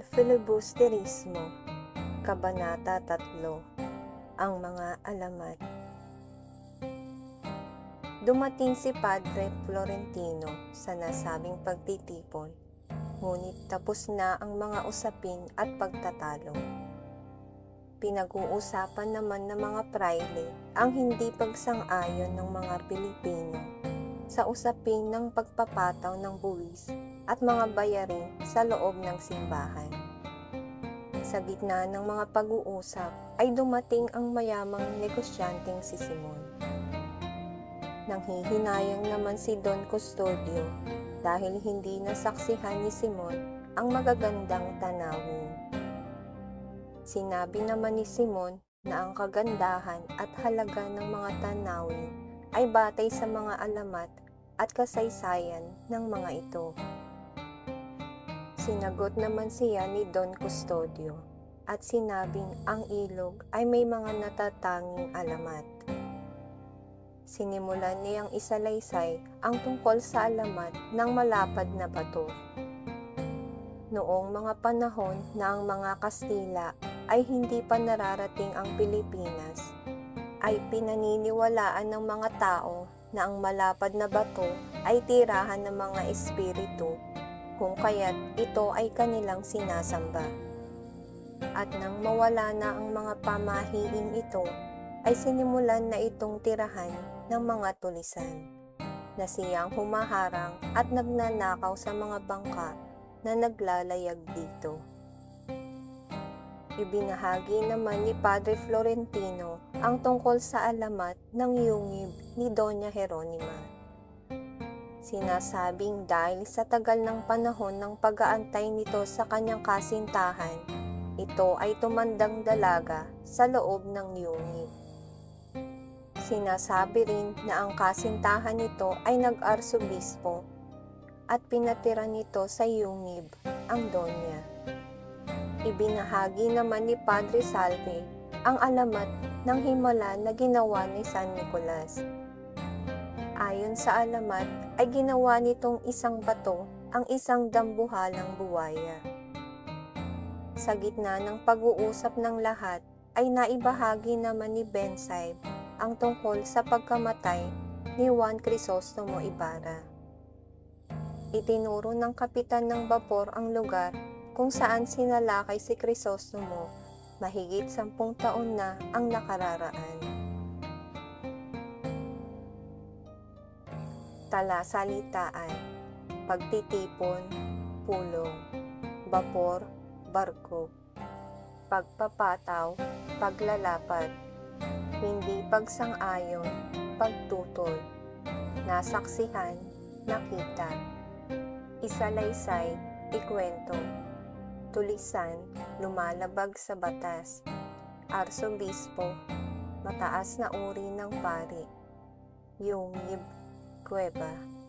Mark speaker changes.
Speaker 1: Tungkol Filibusterismo, Kabanata 3, Ang mga alamat. Dumating si Padre Florentino sa nasabing pagtitipon, ngunit tapos na ang mga usapin at pagtatalo. Pinag-uusapan naman ng mga praile ang hindi pagsang-ayon ng mga Pilipino sa usapin ng pagpapataw ng buwis at mga bayarin sa loob ng simbahan. Sa gitna ng mga pag-uusap ay dumating ang mayamang negosyanteng si Simon. Nanghihinayang naman si Don Custodio dahil hindi nasaksihan ni Simon ang magagandang tanawin. Sinabi naman ni Simon na ang kagandahan at halaga ng mga tanawin ay batay sa mga alamat at kasaysayan ng mga ito. Sinagot naman siya ni Don Custodio at sinabing ang ilog ay may mga natatanging alamat. Sinimulan niyang isalaysay ang tungkol sa alamat ng malapad na bato. Noong mga panahon na ang mga Kastila ay hindi pa nararating ang Pilipinas, ay pinaniniwalaan ng mga tao na ang malapad na bato ay tirahan ng mga espiritu kung kaya't ito ay kanilang sinasamba. At nang mawala na ang mga pamahiing ito, ay sinimulan na itong tirahan ng mga tulisan na siyang humaharang at nagnanakaw sa mga bangka na naglalayag dito. Ibinahagi naman ni Padre Florentino ang tungkol sa alamat ng yungib ni Doña Jeronima. Sinasabing dahil sa tagal ng panahon ng pag-aantay nito sa kanyang kasintahan, ito ay tumandang dalaga sa loob ng yungib. Sinasabi rin na ang kasintahan nito ay nag-arsobispo at pinatira nito sa yungib ang Donya. Ibinahagi naman ni Padre Salve ang alamat ng himala na ginawa ni San Nicolas. Ayon sa alamat ay ginawa nitong isang bato ang isang dambuhalang buwaya. Sa gitna ng pag-uusap ng lahat ay naibahagi naman ni Bensaib ang tungkol sa pagkamatay ni Juan Crisostomo Ibarra. Itinuro ng kapitan ng bapor ang lugar kung saan sinalakay si Crisostomo mahigit sampung taon na ang nakararaan. Talasalitaan, pagtitipon, pulong, bapor, barko, pagpapataw, paglalapad, hindi pagsang-ayon, pagtutol, nasaksihan, nakita, isalaysay, ikwento, tulisan, lumalabag sa batas, arsobispo, mataas na uri ng pari, yungib, kuweba.